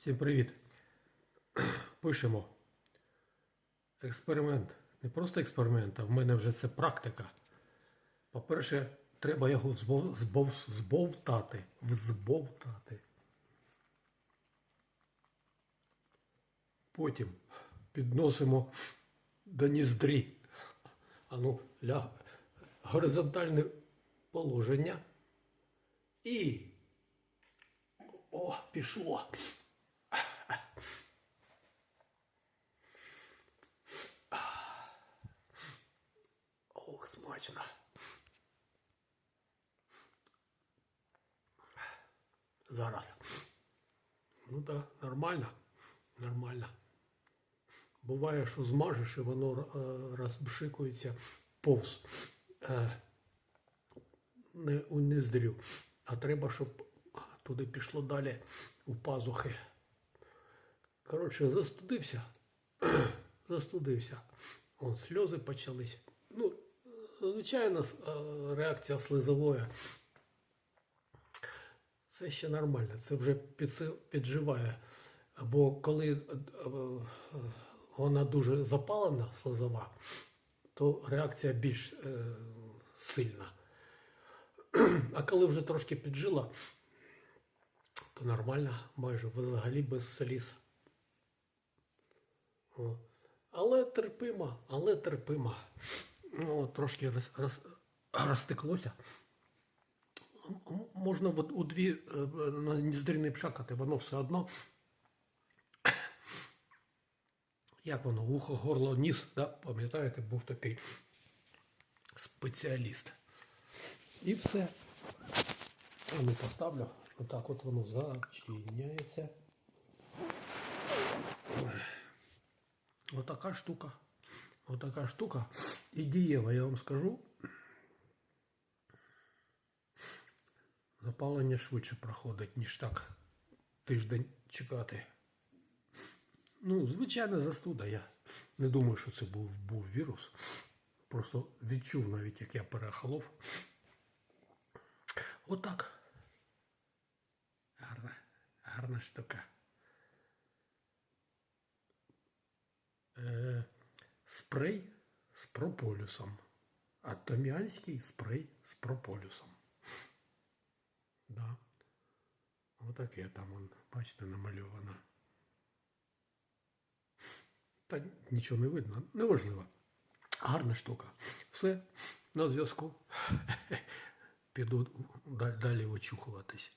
Всім привіт. Пишемо. Експеримент. Не просто експеримент, а в мене вже це практика. По-перше, треба його збов, збов, збовтати. Взбовтати. Потім підносимо до ніздрі. А ну, ля, горизонтальне положення. І. О, пішло. Смачно. Зараз. Ну так, нормально. Нормально. Буває, що змажеш і воно е, розбшикується повз. Е, не у ніздрю. А треба, щоб туди пішло далі у пазухи. Коротше, застудився. застудився. Вон, сльози почались. Звичайно, е, реакція слизової. Це ще нормально, це вже підживає. Бо коли е, вона дуже запалена, слизова, то реакція більш е, сильна. А коли вже трошки піджила, то нормально, майже взагалі без сліз. Але терпимо, але терпимо. Ну, трошки роз, роз, розтеклося. Можна от у дві е, на ніздрі пшакати, воно все одно. Як воно? Вухо, горло, ніс, да? пам'ятаєте, був такий спеціаліст. І все. Я не поставлю. Отак от воно зачиняється. Отака штука. Отака штука. І дієва, я вам скажу. Запалення швидше проходить, ніж так тиждень чекати. Ну, звичайна застуда. Я не думаю, що це був, був вірус. Просто відчув навіть, як я перехолов. Отак. Гарна, гарна штука. спрей з прополюсом. Атоміанський спрей з прополюсом. Да. Отаке там, он, бачите, намальовано. Та нічого не видно, неважливо. Гарна штука. Все, на зв'язку. Піду да- далі очухуватись.